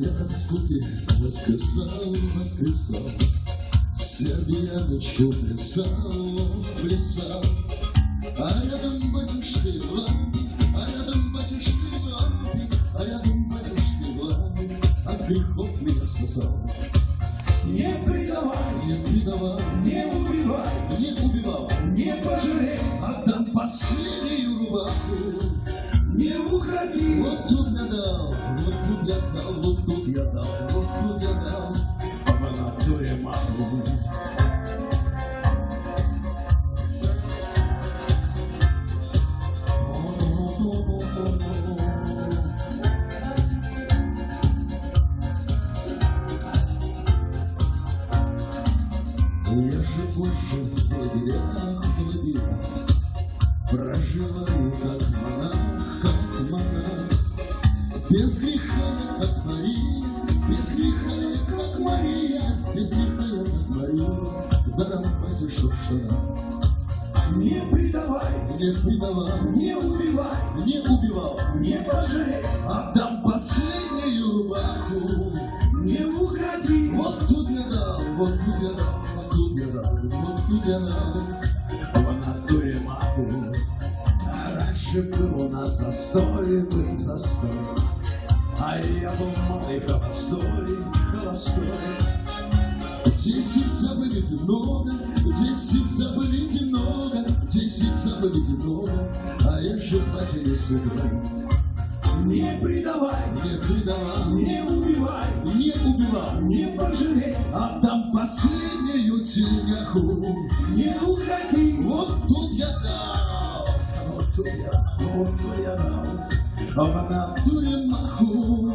Я от скуки воскресал, воскресал, Сербияночку плясал, плясал. А рядом батюшки в лампе, а рядом батюшки в лампе, а рядом батюшки лампе, От грехов меня спасал. Не предавай, Не предавал, не убивай, не убивал, не пожалей, Отдам последнюю рубаху. не укради. Вот тут дал, тут я дал, тут я дал, тут я дал. По натуре могу. Я же больше в лагерях, в лагерях Проживаю как монах Без греха я как Мария, без греха я как Мария Без греха я как Мария, даром в штанах Не предавай, Не предавал, не убивай, не убивал. не пожалей, Отдам последнюю рубаху не укради. Вот тут я дал, вот тут я дал, вот тут я дал, вот тут я дал. По натуре могу. А раньше был у нас застой, был застой. А я был малый холостой, холостой. Десять забыть много, десять забыть много, десять забыть много, а я же матери сыграю. Не предавай, Не предавал, не убивай, не убивал, не пожалей, отдам последнюю тельняху. не укради. Вот тут я дал, вот тут я вот тут я дал, а в натуре маху.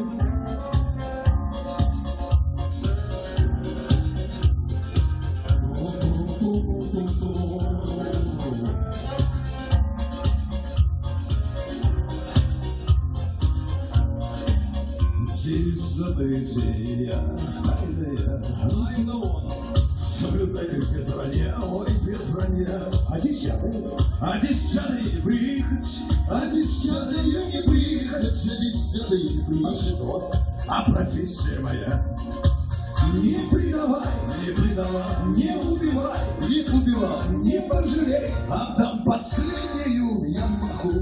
Соблюдайте без вранья, ой, избрание. А десятый, а десятый прихоть, а десятый не прихоть, а десятый не прихоть. А что? А профессия моя? Не предавай, не предавай, не убивай, не убивай, не пожалей, отдам последнюю я могу.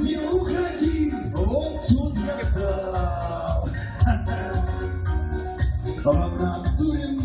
Не уходи, вот тут я дал. В натуре